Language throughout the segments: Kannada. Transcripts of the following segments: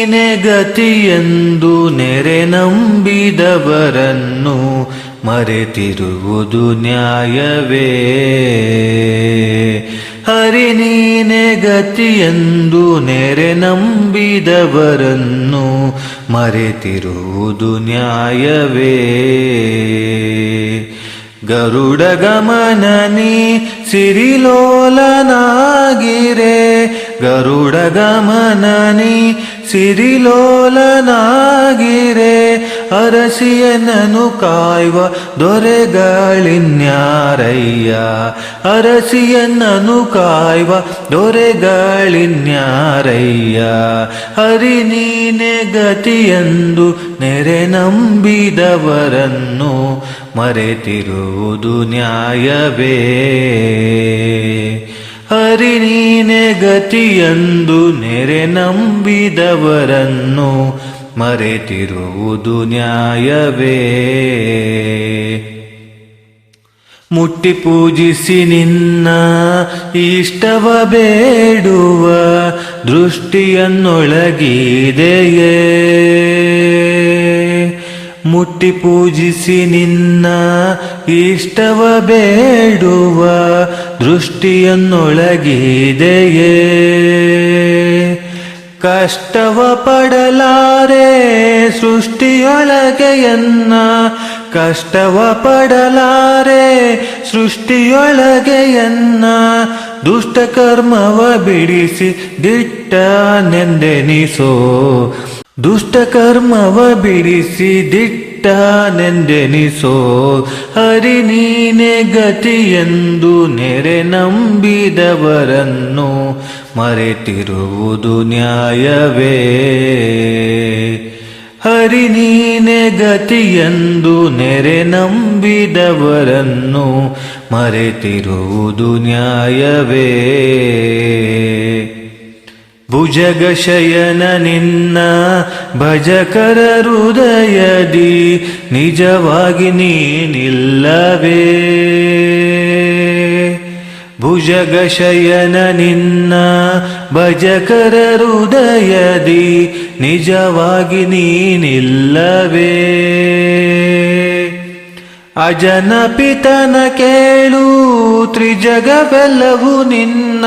ನೀನೆ ಗತಿಯೆಂದು ನೆರೆ ನಂಬಿದವರನ್ನು ಮರೆತಿರುವುದು ನ್ಯಾಯವೇ. ಹರಿ ನೀನೆ ಗತಿಯೆಂದು ನೆರೆ ನಂಬಿದವರನ್ನು ಮರೆತಿರುವುದು ನ್ಯಾಯವೇ. ಗರುಡ ಗಮನನಿ ಸಿರಿಲೋಲನಾಗಿರೆ. ಗರುಡ ಗಮನನಿ ಸಿರಿಲೋಲನಾಗಿರೆ ಅರಸಿಯನನು ಕಾಯುವ ದೊರೆಗಳಿನ್ಯಾರಯ್ಯ? ಅರಸಿಯನನು ಕಾಯುವ ದೊರೆಗಳಿನ್ಯಾರಯ್ಯ? ಹರಿ ನೀನೆ ಗತಿಯೆಂದು ನೆರೆ ನಂಬಿದವರನ್ನು ಮರೆತಿರುವುದು ನ್ಯಾಯವೇ? ಹರಿ ನೀನೆ ಗತಿಯಂದು ನೆರೆ ನಂಬಿದವರನ್ನು ಮರೆತಿರುವುದು ನ್ಯಾಯವೇ. ಮುಟ್ಟಿ ಪೂಜಿಸಿ ನಿನ್ನ ಇಷ್ಟವ ಬೇಡುವ ದೃಷ್ಟಿಯನ್ನೊಳಗಿದೆಯೇ. ಮುಟ್ಟಿ ಪೂಜಿಸಿ ನಿನ್ನ ಇಷ್ಟವ ಬೇಡುವ ದೃಷ್ಟಿಯನ್ನೊಳಗಿದೆಯೇ? ಕಷ್ಟವ ಪಡಲಾರೆ ಸೃಷ್ಟಿಯೊಳಗೆಯನ್ನ, ಕಷ್ಟವ ಪಡಲಾರೆ ಸೃಷ್ಟಿಯೊಳಗೆಯನ್ನ, ದುಷ್ಟಕರ್ಮವ ಬಿಡಿಸಿ ದಿಟ್ಟ ನೆಂದೆನಿಸೋ ದುಷ್ಟ ಕರ್ಮವ ಬಿಡಿಸಿ ದಿಟ್ಟ ನೆಂದೆನಿಸೋ ಹರಿ ನೀನೆ ಗತಿಯೆಂದು ನೆರೆ ನಂಬಿದವರನ್ನು ಮರೆತಿರುವುದು ನ್ಯಾಯವೇ. ಹರಿ ನೀನೆ ಗತಿಯೆಂದು ನೆರೆ ನಂಬಿದವರನ್ನು ಮರೆತಿರುವುದು ನ್ಯಾಯವೇ. ಭುಜಗಶಯನ ನಿನ್ನ ಭಜಕರ ಹೃದಯದಿ ನಿಜವಾಗಿ ನೀನಿಲ್ಲವೇ? ಭುಜಗಶಯನ ನಿನ್ನ ಭಜಕರ ಹೃದಯದಿ ನಿಜವಾಗಿ ನೀನಿಲ್ಲವೇ? ಅಜನ ಪಿತನ ಕೇಳು ತ್ರಿಜಗವೆಲ್ಲವೂ ನಿನ್ನ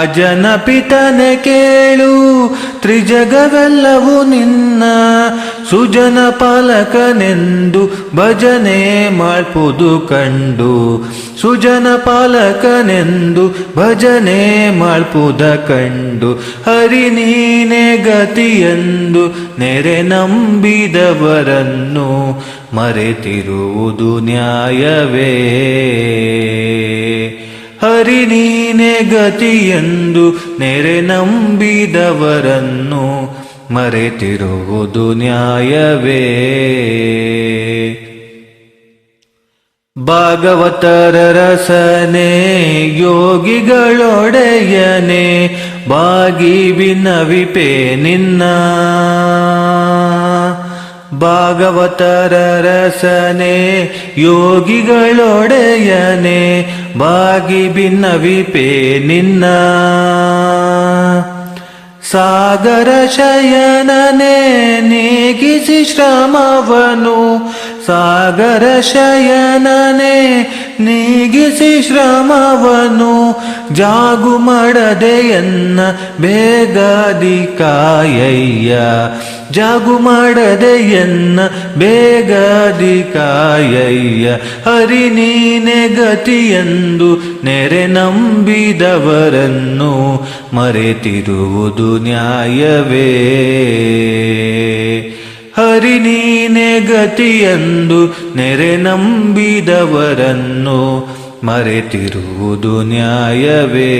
ಅಜನ ಪಿತನ ಕೇಳು, ತ್ರಿಜಗವೆಲ್ಲವೂ ನಿನ್ನ. ಸುಜನ ಪಾಲಕನೆಂದು ಭಜನೆ ಮಾಡ್ಪುದು ಕಂಡು. ಸುಜನ ಪಾಲಕನೆಂದು ಭಜನೆ ಮಾಡ್ಪುದ ಕಂಡು. ಹರಿ ನೀನೆ ಗತಿಯೆಂದು ನೆರೆ ನಂಬಿದವರನ್ನು ಮರೆತಿರುವುದು ನ್ಯಾಯವೇ. ಹರಿ ನೀನೆ ಗತಿಯೆಂದು ನೆರೆ ನಂಬಿದವರನ್ನು ಮರೆತಿರುವುದು ನ್ಯಾಯವೇ. ಭಾಗವತರ ರಸನೆ ಯೋಗಿಗಳೊಡೆಯನೆ ಬಾಗಿ ವಿನವಿಪೆ ನಿನ್ನ. ಭಾಗವತರ ರಸನೆ ಯೋಗಿಗಳೊಡೆಯನೆ ಬಾಗಿ ಭಿನ್ನವಿಪೆ ನಿನ್ನ. ಸಾಗರ ಶಯನನೆ ನೀಗಿಸಿ ಶ್ರಮವನು. ಸಾಗರ ಶಯನನೆ ನೀಗಿಸಿ ಶ್ರಮವನು, ಜಾಗು ಮಾಡದೆಯನ್ನ ಬೇಗದಿ ಕಾಯಯ್ಯ ಜಾಗು ಮಾಡದೆಯನ್ನ ಬೇಗದಿ ಕಾಯಯ್ಯ ಹರಿ ನೀನೆ ಗತಿಯೆಂದು ನೆರೆ ನಂಬಿದವರನ್ನು ಮರೆತಿರುವುದು ನ್ಯಾಯವೇ. ಹರಿ ನೀನೆ ಗತಿಯಂದು ನೆರೆ ನಂಬಿದವರನ್ನು ಮರೆತಿರುವುದು ನ್ಯಾಯವೇ.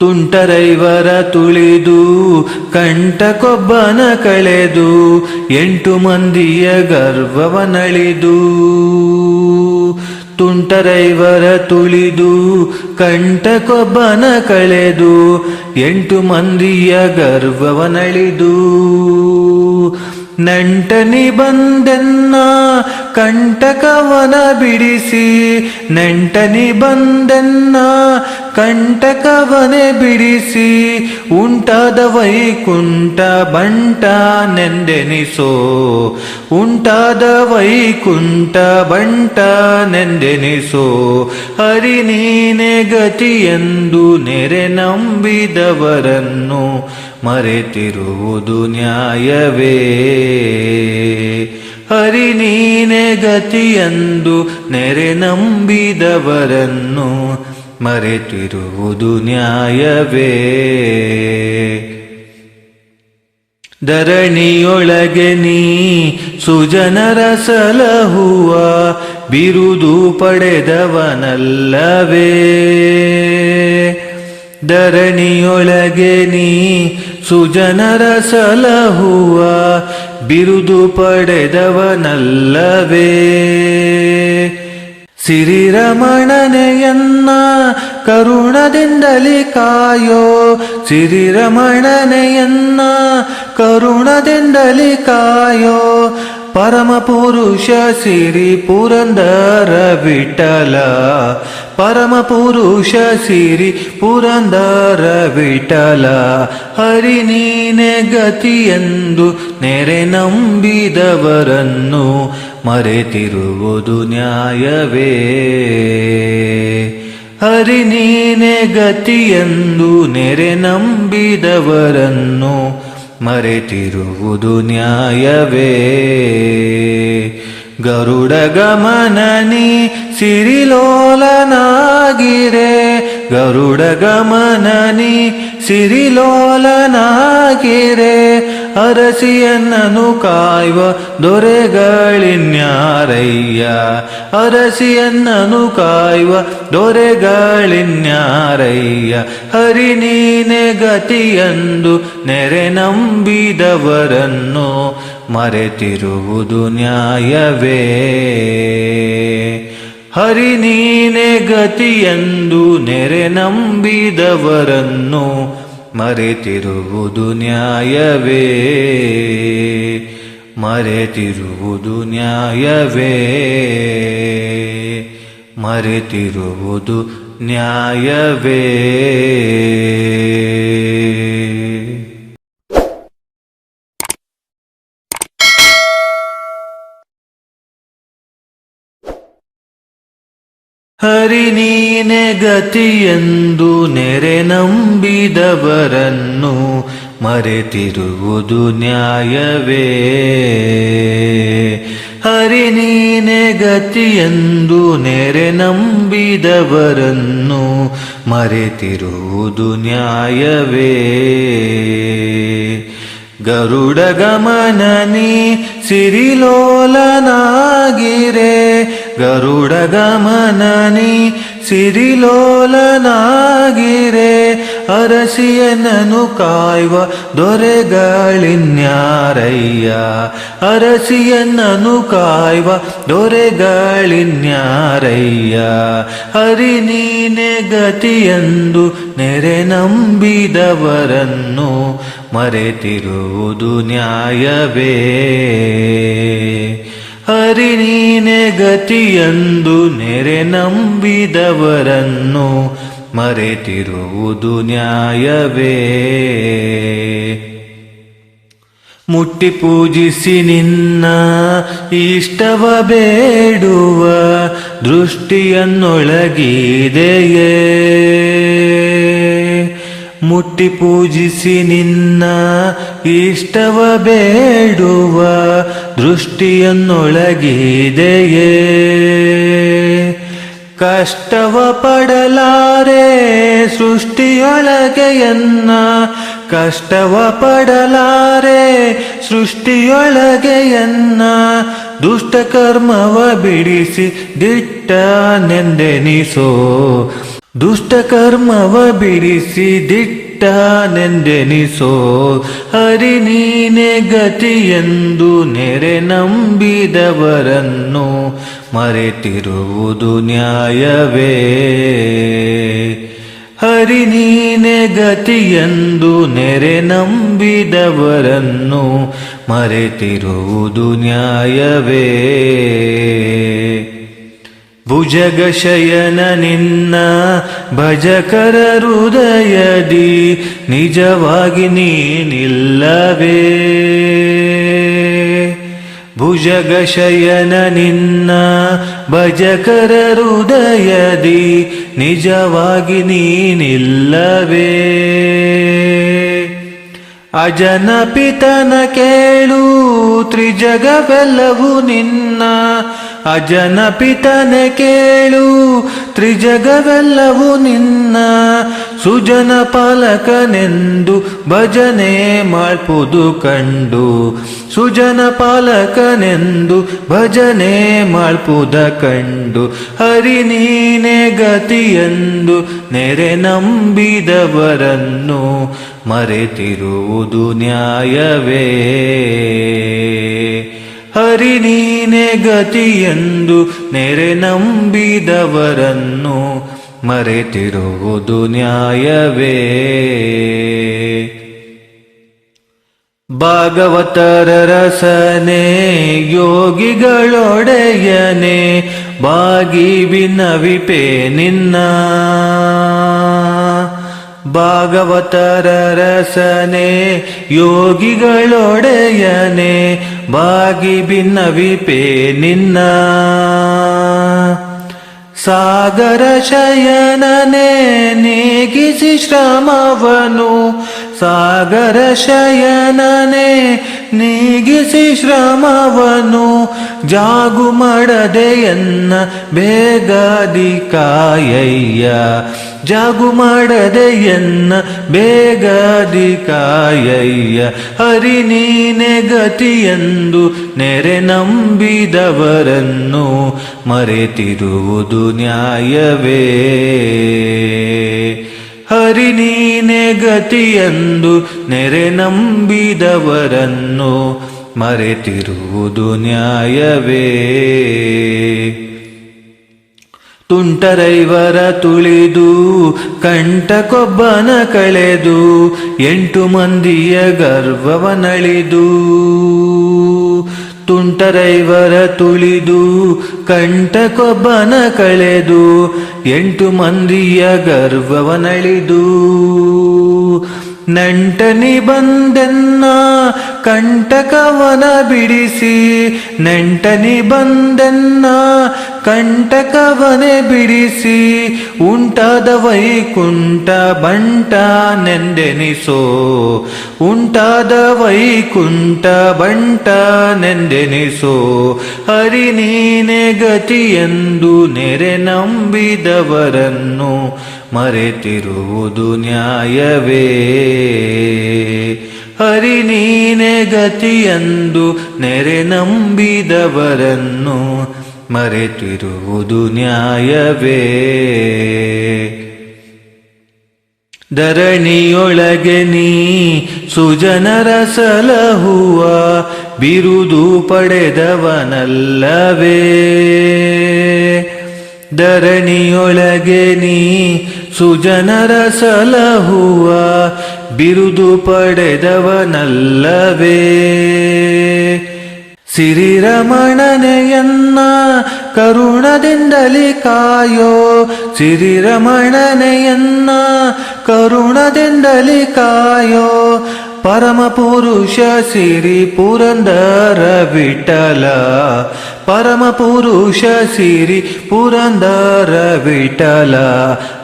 ತುಂಟರೈವರ ತುಳಿದು ಕಂಟಕೊಬ್ಬನ ಕಳೆದು ಎಂಟು ಮಂದಿಯ ಗರ್ವವನಳಿದು. ತುಂಟರೈವರ ತುಳಿದು ಕಂಠಕೊಬ್ಬನ ಕಳೆದು ಎಂಟು ಮಂದಿಯ ಗರ್ವವನಳಿದು. ನಂಟನಿ ಬಂದೆನ್ನ ಕಂಟಕವನ ಬಿಡಿಸಿ ನಂಟನಿ ಬಂದೆನ್ನ ಕಂಟಕವನೆ ಬಿಡಿಸಿ ಉಂಟಾದ ವೈಕುಂಠ ಬಂಟ ನೆಂದೆನಿಸೋ ಉಂಟಾದ ವೈಕುಂಠ ಬಂಟ ನೆಂದೆನಿಸೋ ಹರಿ ನೀನೆ ಗತಿಯೆಂದು ನೆರೆ ನಂಬಿದವರನ್ನು ಮರೆತಿರುವುದು ನ್ಯಾಯವೇ. ಹರಿ ನೀನೆ ಗತಿಯೆಂದು ನೆರೆ ನಂಬಿದವರನ್ನು ಮರೆತಿರುವುದು ನ್ಯಾಯವೇ? ಧರಣಿಯೊಳಗೆ ನೀ ಸುಜನರ ಸಲಹುವ ಬಿರುದು ಪಡೆದವನಲ್ಲವೇ? ಧರಣಿಯೊಳಗೆ ನೀ ಸುಜನರ ಸಲಹುವ ಬಿರುದು ಪಡೆದವನಲ್ಲವೇ? ಸಿರಿರಮಣನೆಯನ್ನ ಕರುಣದಿಂದಲಿ ಕಾಯೋ. ಸಿರಿರಮಣನೆಯನ್ನ ಕರುಣದಿಂದಲಿ ಕಾಯೋ. ಪರಮ ಪುರುಷ ಸಿರಿ ಪುರಂದರ ವಿಠಲ ಪರಮಪುರುಷ ಸಿರಿ ಪುರಂದರ ವಿಠಲ ಹರಿ ನೀನೆ ಗತಿಯೆಂದು ನೆರೆ ನಂಬಿದವರನ್ನು ಮರೆತಿರುವುದು ನ್ಯಾಯವೇ? ಹರಿ ನೀನೆ ಗತಿಯೆಂದು ನೆರೆ ನಂಬಿದವರನ್ನು ಮರೆತಿರುವುದು ನ್ಯಾಯವೇ? ಗರುಡ ಗಮನನಿ ಸಿರಿಲೋಲನಾಗಿರೆ? ಗರುಡ ಗಮನನಿ ಸಿರಿಲೋಲನಾಗಿರೆ? ಅರಸಿಯನ್ನನು ಕಾಯುವ ದೊರೆಗಳಿನ್ಯಾರಯ್ಯ? ಅರಸಿಯನ್ನನು ಕಾಯುವ ದೊರೆಗಳಿನ್ಯಾರಯ್ಯ? ಹರಿ ನೀನೆ ಗತಿಯಂದು ನೆರೆ ನಂಬಿದವರನ್ನು ಮರೆತಿರುವುದು ನ್ಯಾಯವೇ? ಹರಿ ನೀನೆ ಗತಿಯಂದು ನೆರೆ ನಂಬಿದವರನ್ನು ಮರೆತಿರುವುದು ನ್ಯಾಯವೇ? ಮರೆತಿರುವುದು ನ್ಯಾಯವೇ? ಮರೆತಿರುವುದು ನ್ಯಾಯವೇ? ಹರಿ ನೀನೆ ಗತಿಯೆಂದು ನೆರೆ ನಂಬಿದವರನ್ನು ಮರೆತಿರುವುದು ನ್ಯಾಯವೇ. ಹರಿ ನೀನೆ ಗತಿಯೆಂದು ನೆರೆ ನಂಬಿದವರನ್ನು ಮರೆತಿರುವುದು ನ್ಯಾಯವೇ. ಗರುಡ ಗಮನನಿ ಸಿರಿಲೋಲನಾಗಿರೆ. ಗರುಡ ಗಮನನಿ ಸಿರಿಲೋಲನಾಗಿರೆ. ಅರಸಿಯನನು ಕಾಯುವ ದೊರೆಗಳಿನ್ಯಾರಯ್ಯ. ಅರಸಿಯನನು ಕಾಯುವ ದೊರೆಗಳಿನ್ಯಾರಯ್ಯ. ಹರಿ ನೀನೆ ಗತಿಯಂದು ನೆರೆ ನಂಬಿದವರನ್ನು ಮರೆತಿರುವುದು ನ್ಯಾಯವೇ? ಹರಿ ನೀನೆ ಗತಿಯಂದು ನೆರೆ ನಂಬಿದವರನ್ನು ಮರೆತಿರುವುದು ನ್ಯಾಯವೇ? ಮುಟ್ಟಿ ಪೂಜಿಸಿ ನಿನ್ನ ಇಷ್ಟವ ಬೇಡುವ ದೃಷ್ಟಿಯನ್ನೊಳಗಿದೆಯೇ? ಮುಟ್ಟಿ ಪೂಜಿಸಿ ನಿನ್ನ ಇಷ್ಟವ ಬೇಡುವ ದೃಷ್ಟಿಯನ್ನೊಳಗಿದೆಯೇ? ಕಷ್ಟವ ಪಡಲಾರೆ ಸೃಷ್ಟಿಯೊಳಗೆಯನ್ನ, ಕಷ್ಟವ ಪಡಲಾರೆ ಸೃಷ್ಟಿಯೊಳಗೆಯನ್ನ, ದುಷ್ಟಕರ್ಮವ ಬಿಡಿಸಿ ದಿಟ್ಟ ನೆಂದೆನಿಸೋ ದುಷ್ಟ ಕರ್ಮವ ಬಿಡಿಸಿ ದಿಟ್ಟ ನೆಂದೆನಿಸೋ ಹರಿ ನೀನೆ ಗತಿಯೆಂದು ನೆರೆ ನಂಬಿದವರನ್ನು ಮರೆತಿರುವುದು ನ್ಯಾಯವೇ. ಹರಿ ನೀನೆ ಗತಿಯೆಂದು ನೆರೆ ನಂಬಿದವರನ್ನು ಮರೆತಿರುವುದು ನ್ಯಾಯವೇ. ಭುಜಗಶಯನ ನಿನ್ನ ಭಜಕರ ಹೃದಯದಿ ನಿಜವಾಗಿ ನೀನಿಲ್ಲವೇ. ಭುಜಗಶಯನ ನಿನ್ನ ಭಜಕರ ಹೃದಯದಿ ನಿಜವಾಗಿ ನೀನಿಲ್ಲವೇ. ಅಜನ ಪಿತನ ಕೇಳು ತ್ರಿಜಗವೆಲ್ಲವೂ ನಿನ್ನ ಅಜನ ಪಿತನ ಕೇಳು, ತ್ರಿಜಗವೆಲ್ಲವೂ ನಿನ್ನ. ಸುಜನ ಪಾಲಕನೆಂದು ಭಜನೆ ಮಾಡ್ಪುದು ಕಂಡು. ಸುಜನ ಪಾಲಕನೆಂದು ಭಜನೆ ಮಾಡ್ಪುದ ಕಂಡು. ಹರಿ ನೀನೆ ಗತಿಯೆಂದು ನೆರೆ ನಂಬಿದವರನ್ನು ಮರೆತಿರುವುದು ನ್ಯಾಯವೇ. ಹರಿ ನೀನೆ ಗತಿಯೆಂದು ನೆರೆ ನಂಬಿದವರನ್ನು ಮರೆತಿರುವುದು ನ್ಯಾಯವೇ. ಭಾಗವತರ ರಸನೆ ಯೋಗಿಗಳೊಡೆಯನೆ ಬಾಗಿ ವಿನವಿಪೆ ನಿನ್ನ. ಭಾಗವತರ ರಸನೆ ಯೋಗಿಗಳೊಡೆಯನೆ ಬಾಗಿ ಭಿನ್ನವಿಪೆ ನಿನ್ನ. ಸಾಗರ ಶಯನನೆ ನೀಗಿಸಿ ಶ್ರಮವನು. ಸಾಗರ ಶಯನನೆ ನೀಗಿಸಿ ಶ್ರಮವನು ಜಾಗು ಮಾಡದೆಯನ್ನ ಬೇಗದಿ ಕಾಯಯ್ಯ ಜಾಗು ಮಾಡದೆಯನ್ನ ಬೇಗದಿ ಕಾಯಯ್ಯ ಹರಿ ನೀನೆ ಗತಿಯೆಂದು ನೆರೆ ನಂಬಿದವರನ್ನು ಮರೆತಿರುವುದು ನ್ಯಾಯವೇ. ಹರಿ ನೀನೆ ಗತಿಯಂದು ನೆರೆ ನಂಬಿದವರನ್ನು ಮರೆತಿರುವುದು ನ್ಯಾಯವೇ. ತುಂಟರೈವರ ತುಳಿದು ಕಂಟಕೊಬ್ಬನ ಕಳೆದು ಎಂಟು ಮಂದಿಯ ಗರ್ವವನಳಿದು ತುಂಟರೈವರ ತುಳಿದು ಕಂಟಕೊಬ್ಬನ ಕಳೆದು ಎಂಟು ಮಂದಿಯ ಗರ್ವವನಳಿದು. ನಂಟನಿ ಬಂದೆನ್ನ ಕಂಟಕವನ ಬಿಡಿಸಿ ನಂಟನಿ ಬಂದೆನ್ನ ಕಂಟಕವನೆ ಬಿಡಿಸಿ ಉಂಟಾದ ವೈಕುಂಠ ಬಂಟ ನೆಂದೆನಿಸೋ. ಉಂಟಾದ ವೈಕುಂಠ ಬಂಟ ನೆಂದೆನಿಸೋ. ಹರಿ ನೀನೆ ಗತಿಯೆಂದು ನೆರೆ ನಂಬಿದವರನ್ನು ಮರೆತಿರುವುದು ನ್ಯಾಯವೇ. ಹರಿ ನೀನೆ ಗತಿಯಂದು ನೆರೆ ನಂಬಿದವರನ್ನು ಮರೆತಿರುವುದು ನ್ಯಾಯವೇ? ಧರಣಿಯೊಳಗೆ ನೀ ಸುಜನರ ಸಲಹುವ ಬಿರುದು ಪಡೆದವನಲ್ಲವೇ? ಧರಣಿಯೊಳಗೆ ನೀ ಸುಜನರ ಸಲಹುವ ಬಿರುದು ಪಡೆದವನಲ್ಲವೇ? ಸಿರಿರಮಣನೆಯನ್ನ ಕರುಣದಿಂದಲಿ ಕಾಯೋ. ಸಿರಿರಮಣನೆಯನ್ನ ಕರುಣದಿಂದಲಿ ಕಾಯೋ. ಪರಮ ಪುರುಷ ಸಿರಿ ಪುರಂದರ ವಿಠಲ ಪರಮಪುರುಷ ಸಿರಿ ಪುರಂದರ ವಿಠಲ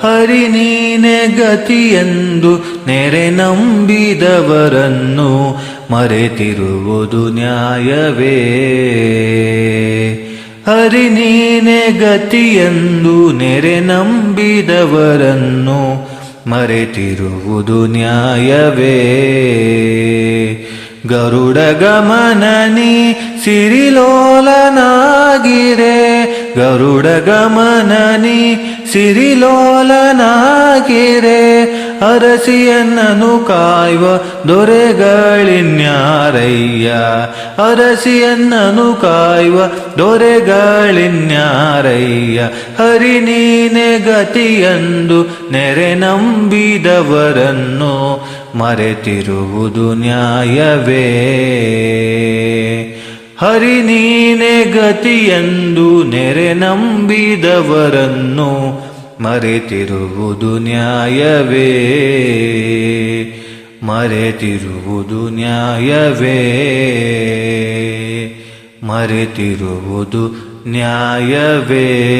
ಹರಿ ನೀನೆ ಗತಿಯೆಂದು ನೆರೆ ನಂಬಿದವರನ್ನು ಮರೆತಿರುವುದು ನ್ಯಾಯವೇ. ಹರಿ ನೀನೆ ಗತಿಯೆಂದು ನೆರೆ ನಂಬಿದವರನ್ನು ಮರೆತಿರುವುದು ನ್ಯಾಯವೇ. ಗರುಡ ಗಮನನಿ ಸಿರಿಲೋಲನಾಗಿರೆ. ಗರುಡ ಗಮನನಿ ಸಿರಿಲೋಲನಾಗಿರೆ. ಅರಸಿಯನ್ನನು ಕಾಯುವ ದೊರೆಗಳಿನ್ಯಾರಯ್ಯ? ಅರಸಿಯನ್ನನು ಕಾಯುವ ದೊರೆಗಳಿನ್ಯಾರಯ್ಯ? ಹರಿ ನೀನೆ ಗತಿಯಂದು ನೆರೆ ನಂಬಿದವರನ್ನು ಮರೆತಿರುವುದು ನ್ಯಾಯವೇ? ಹರಿ ನೀನೆ ಗತಿಯಂದು ನೆರೆ ನಂಬಿದವರನ್ನು ಮರೆತಿರುವುದು ನ್ಯಾಯವೇ? ಮರೆತಿರುವುದು ನ್ಯಾಯವೇ? ಮರೆತಿರುವುದು ನ್ಯಾಯವೇ?